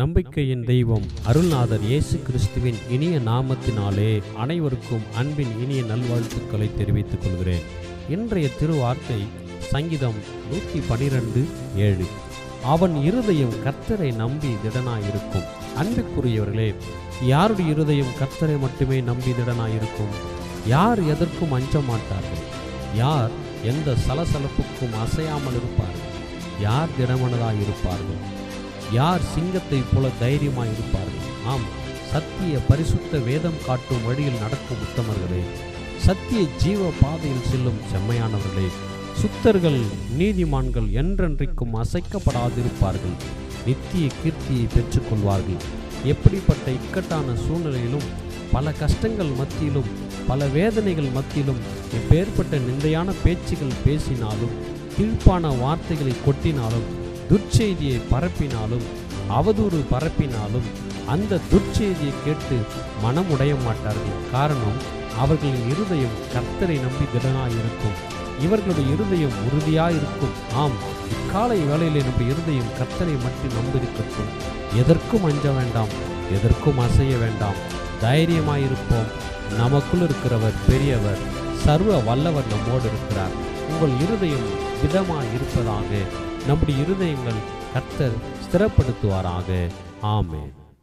நம்பிக்கையின் தெய்வம் அருள்நாதர் இயேசு கிறிஸ்துவின் இனிய நாமத்தினாலே அனைவருக்கும் அன்பின் இனிய நல்வாழ்த்துக்களை தெரிவித்துக் கொள்கிறேன். இன்றைய திருவார்த்தை சங்கீதம் நூற்றி பனிரெண்டு ஏழு. அவன் இருதயம் கர்த்தரை நம்பி திடனாயிருக்கும். அன்புக்குரியவர்களே யாருடைய இருதயம் கர்த்தரை மட்டுமே நம்பி திடனாயிருக்கும்? யார் எதற்கும் அஞ்ச மாட்டார்கள் யார் எந்த சலசலப்புக்கும் அசையாமல் இருப்பார்கள்? யார் திடமனதாயிருப்பார்கள்? யார் சிங்கத்தைப் போல தைரியமாய் இருப்பார்கள் ஆம் சத்திய பரிசுத்த வேதம் காட்டும் வழியில் நடக்கும் உத்தமர்களே சத்திய ஜீவ பாதையில் செல்லும் செம்மையானவர்களே சுத்தர்கள் நீதிமான்கள் என்றென்றைக்கும் அசைக்கப்படாதிருப்பார்கள். நித்திய கீர்த்தியை பெற்றுக்கொள்வார்கள். எப்படிப்பட்ட இக்கட்டான சூழ்நிலையிலும் பல கஷ்டங்கள் மத்தியிலும் பல வேதனைகள் மத்தியிலும் எப்பேற்பட்ட நிந்தையான பேச்சுகள் பேசினாலும் கீழ்ப்பான வார்த்தைகளை கொட்டினாலும் துர்ச்செய்தியை பரப்பினாலும் அவதூறு பரப்பினாலும் அந்த துர்ச்செய்தியை கேட்டு மனம் உடைய மாட்டார்கள். காரணம் அவர்களின் இருதயம் கர்த்தரை நம்பி திடனாயிருக்கும். இவர்களுடைய இருதயம் உறுதியாயிருக்கும். ஆம் இக்காலை வேளையிலே நம்ம இருதயம் கர்த்தரை மட்டும் நம்பியிருக்கட்டும். எதற்கும் அஞ்ச வேண்டாம் எதற்கும் அசைய வேண்டாம். தைரியமாயிருப்போம். நமக்குள் இருக்கிறவர் பெரியவர் சர்வ வல்லவர் நம்மோடு இருக்கிறார். உங்கள் இருதயம் திடமாக இருப்பதாக நம்முடைய இருதயங்கள் கர்த்தர் ஸ்திரப்படுத்துவாராக. ஆமென்.